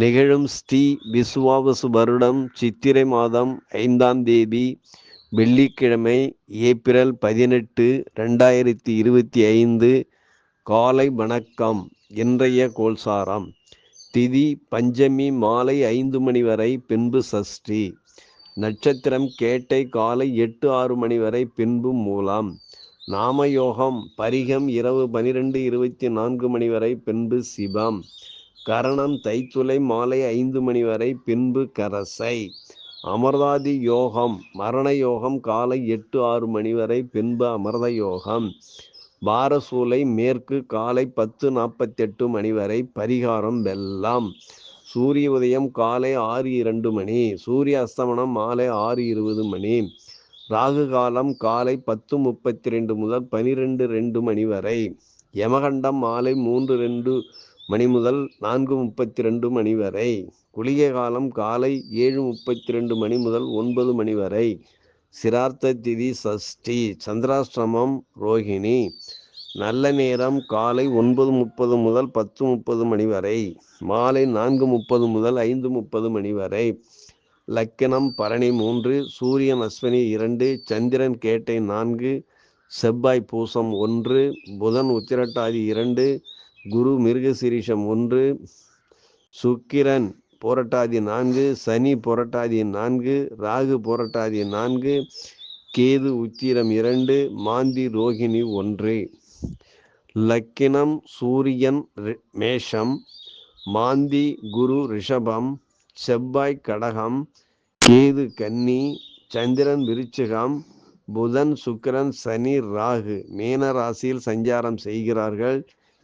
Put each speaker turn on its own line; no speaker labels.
நிகழும் ஸ்ரீ விசுவாவசு வருடம் சித்திரை மாதம் ஐந்தாம் தேதி வெள்ளிக்கிழமை ஏப்ரல் பதினெட்டு ரெண்டாயிரத்தி இருபத்தி ஐந்து காலை வணக்கம் இன்றைய கோல்சாரம் திதி பஞ்சமி மாலை ஐந்து மணி வரை பின்பு சஷ்டி. நட்சத்திரம் கேட்டை காலை எட்டு ஆறு மணி வரை பின்பு மூலம். நாமயோகம் பரிகம் இரவு பனிரெண்டு இருபத்தி நான்கு மணி வரை பின்பு சிவம். கரணம் தைத்துளை மாலை ஐந்து மணி வரை பின்பு கரசை. அமர்தாதி யோகம் மரண யோகம் காலை எட்டு ஆறு மணி வரை பின்பு அமர்த யோகம். பாரசூலை மேற்கு காலை பத்து நாற்பத்தெட்டு மணி வரை பரிகாரம் வெல்லாம் சூரிய உதயம் காலை ஆறு இரண்டு மணி சூரிய அஸ்தமனம் மாலை ஆறு இருபது மணி. ராகு காலம் காலை பத்து முப்பத்தி ரெண்டு முதல் பனிரெண்டு ரெண்டு மணி வரை. யமகண்டம் மாலை மூன்று ரெண்டு மணி முதல் நான்கு முப்பத்தி ரெண்டு மணி வரை. குளிகை காலம் காலை ஏழு முப்பத்தி ரெண்டு மணி முதல் ஒன்பது மணி வரை. சிரார்த்த திதி சஷ்டி சந்திராஷ்டிரமம் ரோஹிணி. நல்ல நேரம் காலை ஒன்பது முப்பது முதல் பத்து முப்பது மணி வரை. மாலை நான்கு முப்பது முதல் ஐந்து முப்பது மணி வரை. லக்கணம் பரணி மூன்று சூரியன் அஸ்வினி இரண்டு சந்திரன் கேட்டை நான்கு செவ்வாய் பூசம் ஒன்று புதன் உத்திரட்டாதி இரண்டு குரு மிருகசிரீஷம் ஒன்று சுக்கிரன் புரட்டாதி நான்கு சனி புரட்டாதி நான்கு ராகு புரட்டாதி நான்கு கேது உத்திரம் இரண்டு மாந்தி ரோகிணி ஒன்று. லக்கினம் சூரியன் மேஷம் மாந்தி குரு ரிஷபம் செவ்வாய் கடகம் கேது கன்னி சந்திரன் விருச்சிகம் புதன் சுக்கிரன் சனி ராகு. மீன ராசியில் சஞ்சாரம் செய்கிறார்கள்.